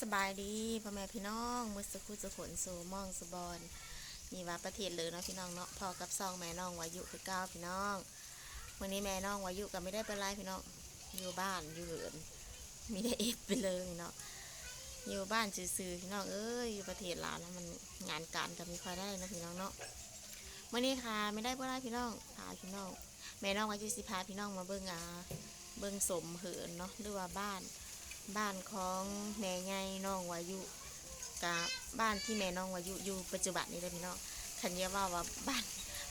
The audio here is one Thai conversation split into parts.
สบายดีพ่อแม่พี่น้องมือสกุลสขนสู่มองสุบอนมีว่าประเทศเลยเนาะพี่น้องเนาะพอกับซองแม่น้องวายุคือเก้าพี่น้องวันนี้แม่น้องวายุก็ไม่ได้เป็นไรพี่น้องอยู่บ้านอยู่เหินมีได้เอ็ดไปเลยเนาะอยู่บ้านซื่อๆพี่น้องเอ้ยอยู่ประเทศลาวแล้วมันงานการก็มีค่อยได้นะพี่น้องเนาะวันนี้ค่ะไม่ได้เป็นไรพี่น้องพาพี่น้องแม่น้องวายุสิพาพี่น้องมาเบิ่งอ่าเบิ่งสมเหินเนาะหรือว่าบ้าน บ้านของแม่ใหญ่น้องวายุกับบ้านที่แม่น้องวายุอยู่ปัจจุบันนี้เลยพี่น้องคันเยาว่าว่าบ้าน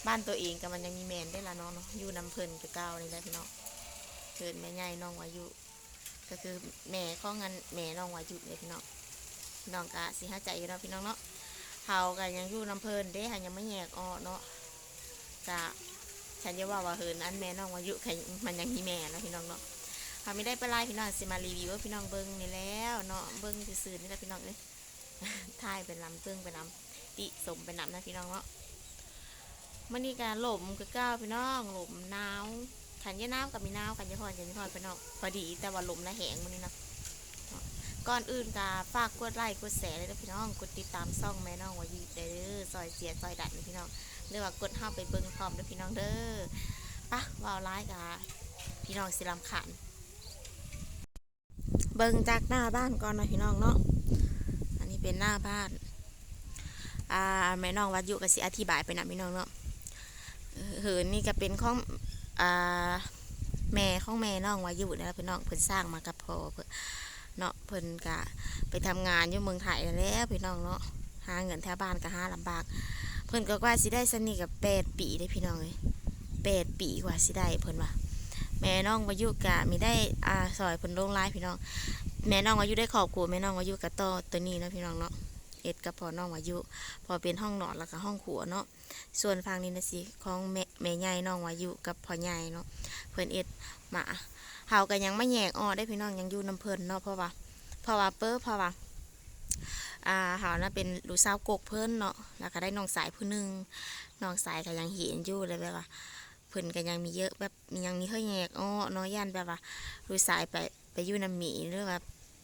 บ้านตัวเองกับมันยังมีแมนได้ละน้องเนาะอยู่น้ำเพลินกับเก้านี่แหละพี่น้องเกิดแม่ใหญ่น้องวายุก็คือแม่ข้องงานแม่น้องวายุเลยพี่น้องน้องกะสิห้าใจอยู่เนาะพี่น้องเนาะเฮากันยังอยู่น้ำเพลินเด้หันยังไม่แยกออกเนาะกะฉันจะว่าว่าเหินอันแม่น้องวายุใครมันยังมีแม่เนาะพี่น้องเนาะ ค่ะไม่ได้ไปไล่พี่น้องสิมารีวิวให้พี่น้องเบิ้งนี่แล้วเนาะเบิ้งซื่อๆนี่แหละพี่น้องเลยถ่ายเป็นลำเติ้งเป็นลำติสมเป็นลำนะพี่น้องเนาะมันนี่การหลมก็ก้าวพี่น้องหลมหนาวขันยะน้ำกับมีนาวขันยะพรขันยะพรพี่น้องพอดีแต่ว่าหลมและแหงมันนี่เนาะก่อนอื่นกาฝากกดไลค์กดแชร์เลยนะพี่น้องกดติดตามซ่องแม่น้องวายีเด้อซอยเสียซอยดัดนะพี่น้องหรือว่ากดเข้าไปเบิ้งพร้อมเด้อพี่น้องเด้อปะว่าวไลค์กาพี่น้องสิลำขัน เบิ่งจากหน้าบ้านก่อนนะพี่น้องเนาะอันนี้เป็นหน้าบ้านอ่าแม่น้องวัดอยู่กับสิอธิบายไปนะพี่น้องเนาะเหินนี่ก็เป็นของอ่าแม่ของแม่น้องวายุนะพี่น้องเพิ่นสร้างมากับพ่อเพิ่นเนาะเพิ่นก็ไปทำงานอยู่เมืองไทยแล้วพี่น้องเนาะหาเงินแถวบ้านก็หาลำบาก เพิ่นก็ว่าสิได้สนิทกับแปดปีได้พี่น้องเลยแปดปีกว่าสิได้เพิ่นว่า แม่น้องวายุกะมีได้อาซอยเพิ่นลงไลน์พี่น้อง แม่น้องวายุได้ขอบครัวแม่น้องวายุกับต่อตัวนี้นะพี่น้องเนาะเอ็ดกับพอน้องวายุ พอเป็นห้องนอนแล้วก็ห้องครัวเนาะส่วนฝั่งนี้นะสิของแม่แม่ใหญ่น้องวายุกับพ่อใหญ่เนาะเพิ่อนเอ็ดมาเฮาก็ยังไม่แยกออได้พี่น้องยังอยู่น้ำเพิ่นเนาะเพราะว่าเพราะว่าเปิ้เพราะว่าอ่าเฮานะเป็นลูกสาวกกเพิ่นเนาะแล้วก็ได้น้องสายผู้หนึงน้องสายก็ยังเห็นอยู่เลยแบบว่า เพิ่นก็ยังมีเยอะแบบยังมีเฮ้ยแยกอ้อน้อยยันแบบว่าผู้สายไปไปอยู่น้ำหมีหรือว่า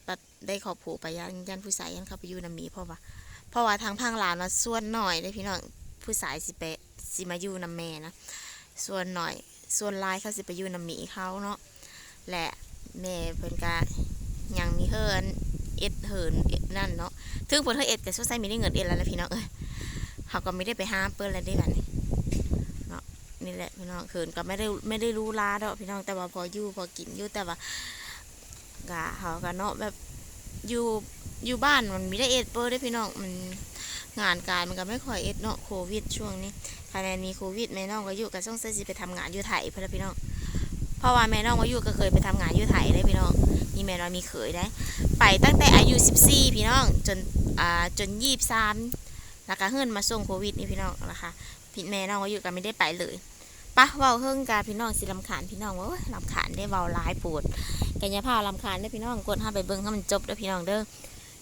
แบบได้ขอบผูไปยันยันผู้สายยันเข้าไปอยู่น้ำหมีเพราะว่าเพราะว่าทางพังหลานว่าส่วนหน่อยได้พี่น้องผู้สายสิไปสิมาอยู่น้ำแม่นะส่วนหน่อยส่วนลายเขาสิไปอยู่น้ำหมีเขาเนาะและแม่เพิ่นก็ยังมีเฮินเอ็ดเหินเอ็ดนั่นเนาะถึงเพิ่นเฮาเอ็ดก็สงสัยมีได้เงินเอ็ดแล้วละพี่น้องเอ้ยเขาก็ไม่ได้ไปห้ามเปิ้นแล้วได้บัดนี้ นี่แหละพี่น้องเขินก็ไม่ได้ไม่ได้รู้ลาดอกพี่น้องแต่ว่าพออยู่พอกินอยู่แต่ว่ากะเขากะเนาะแบบอยู่อยู่บ้านมันมีได้เอ็ดเปอร์ได้พี่น้องมันงานการมันก็ไม่ค่อยเอ็ดเนาะโควิดช่วงนี้ภายในมีโควิดแม่น้องก็อยู่กับช่องเซสิไปทำงานอยู่ไทยเพื่อนพี่น้องเพราะว่าแม่น้องก็อยู่ก็เคยไปทำงานอยู่ไทยได้พี่น้องนี่แม่น้องมีเคยได้ ไปตั้งแต่อายุ14พี่น้องจนอ่าจน23แล้วก็เฮิรนมาส่งโควิดนี่พี่น้องนะคะพี่แม่น้องก็อยู่ก็ไม่ได้ไปเลย ปะเว้าเฮิงกาพี่น้องสิลำขานพี่น้องว่าโอ้ยลำขานได้เว้าหลายปวดแกยาพาลำขานได้พี่น้องกดห้าไปเบิ่งให้มันจบเด้พี่น้องเด้อ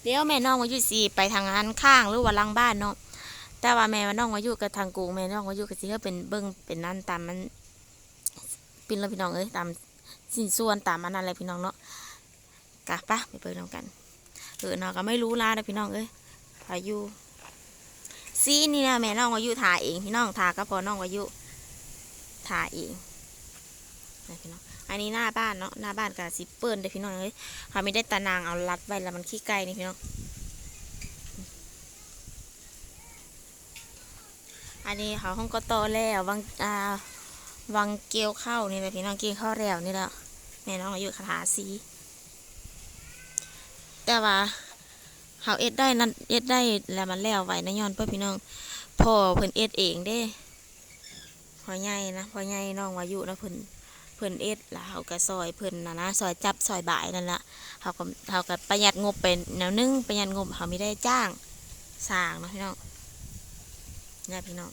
เดี๋ยวแม่น้องมายู่สิไปทางงานข้างหรือว่าลังบ้านเนาะแต่ว่าแม่ว่าน้องมายู่กับทางกูแม่น้องมายู่กับสิเขาเป็นเบิ่งเป็นนั่นตามมันปินแล้วพี่น้องเอ้ยตามสินส่วนตามอันนั้นเลยพี่น้องเนาะกะปะไปเบิ่งนำกันเออเนาะก็ไม่รู้ลาเด้อพี่น้องเอ้ยพายุซีนี่นะแม่น้องมายู่ถ่ายเองพี่น้องถ่าก็พอน้องมายู่ ทาเองนะพี่น้องอันนี้หน้าบ้านเนาะหน้าบ้านกับสิปเปิลเด้พี่น้องเอ้ยเขาไม่ได้ตะนางเอารัดไว้แล้วมันขี้ไก่นี่พี่น้องอันนี้เขาห้องก็โตแล้ววังอ่าวังเกียวเข้านี่แหละพี่น้องเกียวเข้าแล้วนี่แหละแม่น้องอายุคาถาสีแต่ว่าเขาเอ็ดได้นั่นเอ็ดได้แล้วมันแล้วไว้นะย้อนเพื่อพี่น้องพ่อเพิ่นเอ็ดเองเด้ พอใหญ่นะพอใหญ่น้องวายุนะเพิ่นเพิ่นเอ็ดแล้วเขาก็ซอยเพิ่นนะนะซอยจับซอยบ่ายนั่นละเขาก็เขาก็ประหยัดงบเป็นแนวหนึงประหยัดงบเขาไม่ได้จ้างสร้างเนาะพี่น้องเนี่ยพี่น้อง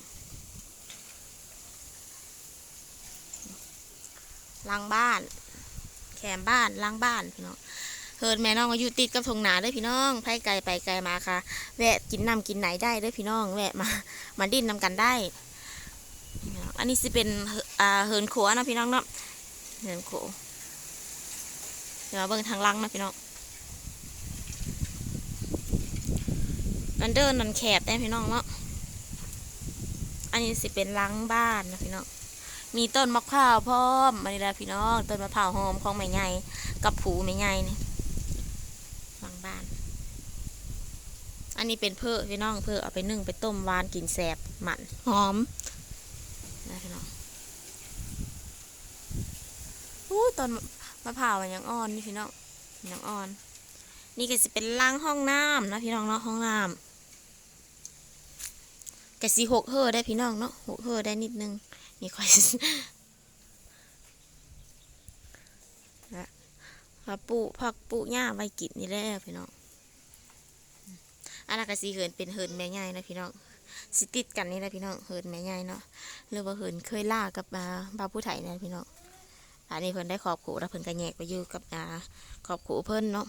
หลังบ้าน แคมบ้านหลังบ้านพี่น้องเฮินแม่น้องก็อยู่ติดกับทงนาด้อพี่น้องไผไกลไปไกลมาค่ะ แวะกินน้ำกินไหนได้ด้อพี่น้อง แวะมามาดิ้นนำกันได้ อันนี้สิเป็นเหิอ่าเหินขัวเนะพี่น้องเนาะเหินขัวเดี๋ยวเบิ่งทางลังนะพี่น้องนันเดินนันแคบได้พี่น้องเนาะอันนี้สิเป็นล้างบ้านนะพี่น้องมีต้นมะพร้าวพร้อมมานี่แหละพี่น้องต้นมะพร้าวหอมของแม่ใหญ่กับผูแม่ใหญ่นี่หลังบ้าน อันนี้เป็นเพอพี่น้องเพอเอาไปนึ่งไปต้มหวานกินแสบหมันหอม นะพี่น้องอู้ต้นมะพร้าวยังอ่อนนี่พี่น้องยังอ่อน นี่ก็จะเป็นล้างห้องน้ำนะพี่น้องเนาะห้องน้ำกะสีหกเฮอได้พี่น้องเนาะหกเฮอได้นิดนึงนี่ค่อยนะผักปุผักปุหญ้าใบกินนี่แหละพี่น้องอันนั้นก็สีเหินเป็นเหินแม่ใหญ่นะพี่น้อง สิติดกันนี่แหละพี่น้องเหินแม่ใหญ่เนาะหรือว่าเหินเคยล่ากับอ่าบาผู้ไถนะพี่น้องอันนี้เพิ่นได้ขอบขู่แล้วเพิ่นก็แยกไปอยู่กับอ่าขอบขู่เพิ่นเนาะ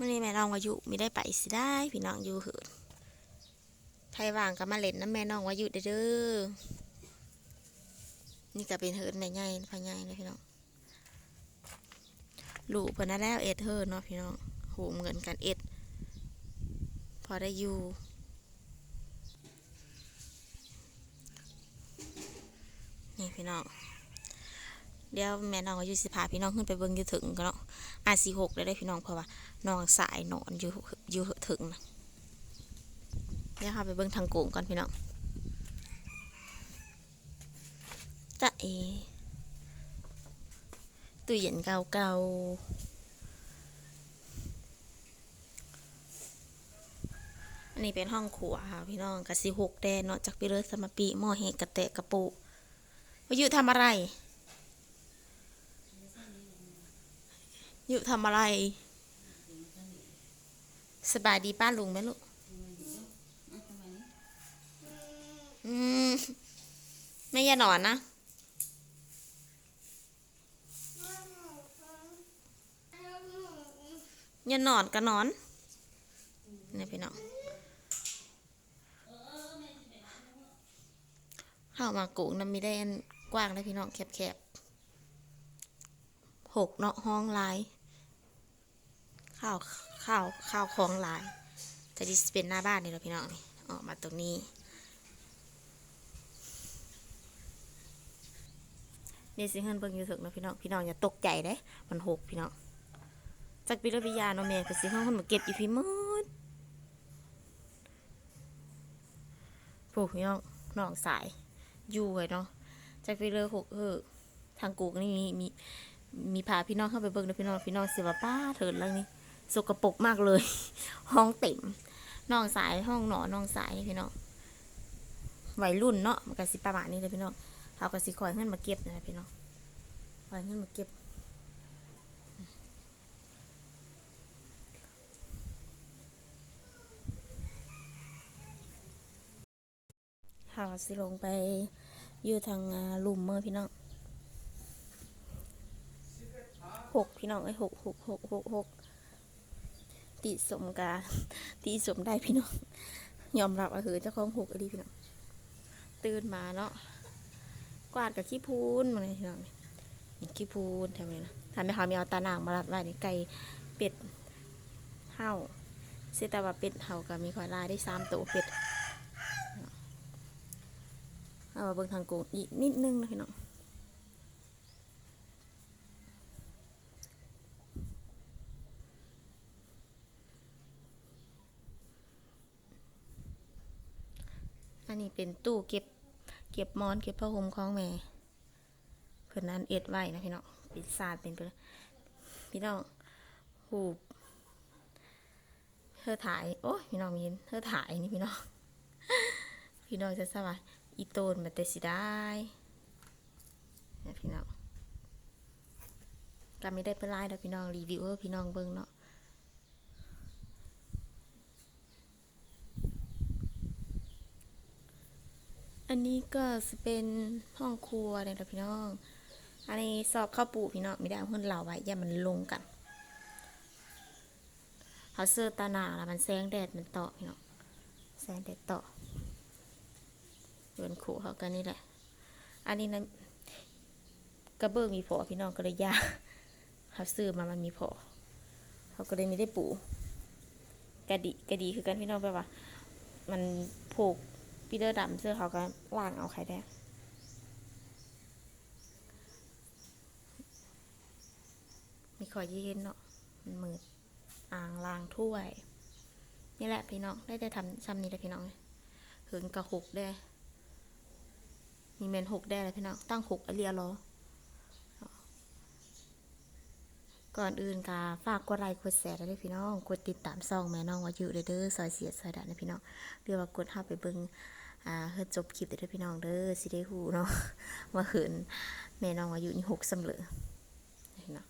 มื่อนี้แม่น้องวายุไม่ได้ไปสิได้พี่น้องอยู่เหินไทยว่างก็มาเล่นน้ำแม่น้องวายุเด้อ นี่ก็เป็นเหินแม่ใหญ่พ่อใหญ่เลยพี่น้องลูกเพิ่นแล้วเอ็ดเฮินเนาะพี่น้องโหมเงินกันเอ็ด พอได้อยู่นี่พี่น้อง เดี๋ยวแม่น้องอายุสิพาพี่น้องขึ้นไปเบิ่งอยู่ถึงกันเนาะอาสี่หกได้ได้พี่น้องเพราะว่าน้องสายนอนอยู่อยู่ถึงนะเดี๋ยวค่ะไปเบิ่งทางโกงก่อนพี่น้อง จ้าเอตู้เย็นเก่าเก่าๆ อันนี้เป็นห้องครัวค่ะพี่น้องกะสิหกแดนเนาะจากพี่เลิศสมปีหม้อเฮกกระเตะกระปุวายุทำอะไร อยู่ทำอะไร สบายดีป้าลุงไหมลูก อืม ไม่อย่านอนนะ อย่านอนก็นอนนี่พี่น้องเข้ามากุงน้ำมีได้กว้างได้พี่น้องแคบๆหกเนาะห้องลายข้าวข้าวข้าวของหลายแต่ที่เป็นหน้าบ้านนี่เราพี่น้องนี่ออกมาตรงนี้นี่สิเฮิรนเบิ่งอยู่ถึงนะพี่น้องพี่น้องอย่าตกใจเด้มันหกพี่น้อง จากปิรวิยาเนาะแม่ก็สิเฮิรนคนมาเก็บอยู่พี่มืดพวกพี่น้องน้องสาย อยู่ไว้เนาะจากปิเลหกเออทางกูกนี่มีมีมีพาพี่น้องเข้าไปเบิ่งนะพี่น้องพี่น้องสิว่าป้าเถิดแล้วนี่สกปรกมากเลย ห้องเต็มน้องสายห้องหนอนน้องสายนี่พี่น้องวัยรุ่นเนาะมันก็สิประมาณนี้เลยพี่น้องเขาก็สิคอยเงินมาเก็บนะพี่น้องคอยเงินมาเก็บาก็สิลงไปอยู่ทางลุมเมื่อพี่น้องหกพี่น้องไอ้หกหกหกหกหกติสมกาติสมได้พี่น้องยอมรับว่าคือเจ้าของหกอดีพี่น้องตื่นมาเนาะกวาดกับขี้พูนมาเลยพี่น้องขี้พูนทำไมนะทำให้เขามีเอาตาหนางมารัดไว้ในไก่เป็ดเห่าเสียแต่ว่าเป็ดเห่าก็มีควายลายได้สามตัวเป็ด เอามาเบิ่งทางโกงอีกนิดนึงนะพี่น้องอันนี้เป็นตู้เก็บเก็บมอนเก็บผ้าห่มของแม่เพื่อนนั้นเอ็ดไว้นะพี่น้องเป็นศาสตร์เป็นพี่น้องหูบเธอถ่าย โอ้ยพี่น้องมีนเธอถ่ายนี่พี่น้อง พี่น้องจะสบาย อีโตนมาแต่สิได้นี่พี่น้องก็ไม่ได้เป็นไรดอกพี่น้องรีวิวให้พี่น้องเบิ่งเนาะอันนี้ก็จะเป็นห้องครัวเลยนะพี่น้อง อันนี้สอบข้าวปูพี่น้องไม่ได้เอาเพื่อนเหล่าไว้อย่ามันลงกันเขาเสื้อตาหนาแล้วมันแสงแดดมันเตาะพี่น้องแสงแดดเตาะเหินขู่เขากันนี่แหละ อันนี้นะกระเบื้องมีพอพี่น้องก็เลยยากเขาซื้อมามันมีพอเขาก็เลยไม่ได้ปูกระดีกระดีคือกันพี่น้องไปลว่า มันผูกปีเตอร์ดำเสื้อเขาก็ล่างเอาไข่แดงมีคอยเย็นเนาะมันมืดอ่างล้างถ้วย นี่แหละพี่น้องได้ได้ทำซ้ำนี้เลยพี่น้องเหินกระหกได้ มีเมนหกได้เลยพี่น้องตั้งหกอเรียรอก่อนอื่นกาฝากกดไลค์กดแชร์ด้วยพี่น้องกดติดตามซองแม่น้องว่าอยู่เด้อเด้อซอยเสียดซอยดันนะพี่น้องหรือว่ากดเข้าไปเบิ่งอ่าเฮ็ดจบคลิปเด้อเด้อพี่น้องเด้อสิได้ฮู้เนาะว่าเหินแม่น้องว่าอยู่นี่หกสำเหลือพี่น้อง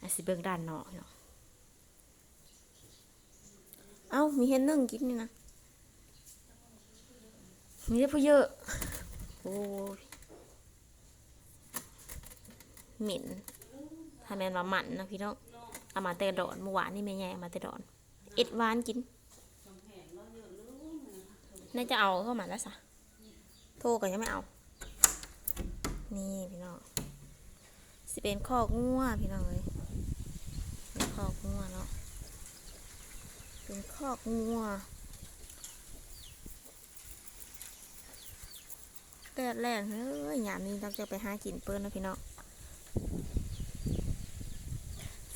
อะสิเบิ่งด้านนอกเนาะเอ้ามีเห็นนึ่งกินนี่นะมีได้ผู้เยอะ อ้ยหม็นถ้าแมนว่ามันนะพี่น้องเอามาแต่ดอนเมื่อวานนี่แม่ใหญ่มาแต่ดอน เอ็ดหวานกินน่าจะเอาเข้ามาแล้วสะโทรกันยังไม่เอา นี่พี่น้องสิเป็นขอกงัวพี่น้องเลยเป็นขอกงัวเนาะเป็นขอกงัว แดดแรงเฮ้ยยามนี้ต้องจะไปหากินเปิ้ลนะพี่น้อง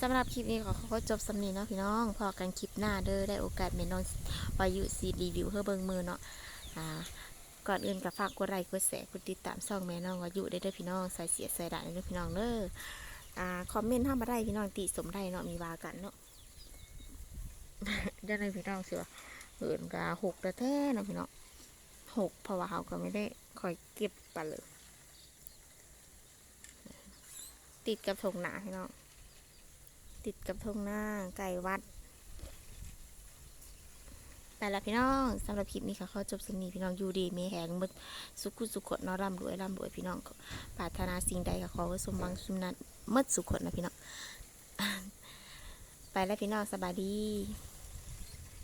สำหรับคลิปนี้ขอขอจบสำนีเนาะพี่น้อง พอกันคลิปหน้าเด้อได้โอกาสแม่น้องวายุซีรีวิวเพื่อเบิงมือเนาะอ่าก่อนอื่นก็ฝากกดไลค์กดแชร์กดติดตามช่องแม่น้องวายุได้เด้อพี่น้องใส่เสียใส่ด่านเด้อพี่น้องเด้ออ่าคอมเมนต์ถ้ามาได้พี่น้องติสมได้เนาะมีวากันเนาะได้เลยพี่น้องเสือเหินกาหกแต่แท้เนาะพี่น้อง หกเพราะว่าเขาก็ไม่ได้คอยเก็บไปเลย ติดกับทงหนาพี่น้องติดกับทงหน้าไก่วัดแต่ละพี่น้องสำหรับคลิปนี้ค่ะขอจบสนีพี่น้องอยู่ดีมีแหงมดสุขุสุขดนาะร่ำรวยร่ำรวยพี่น้องปรารถนาสิ่งใดก็ขอสมหวังสมนันมดสุขดนะพี่น้องไปแล้วพี่น้องสบายดี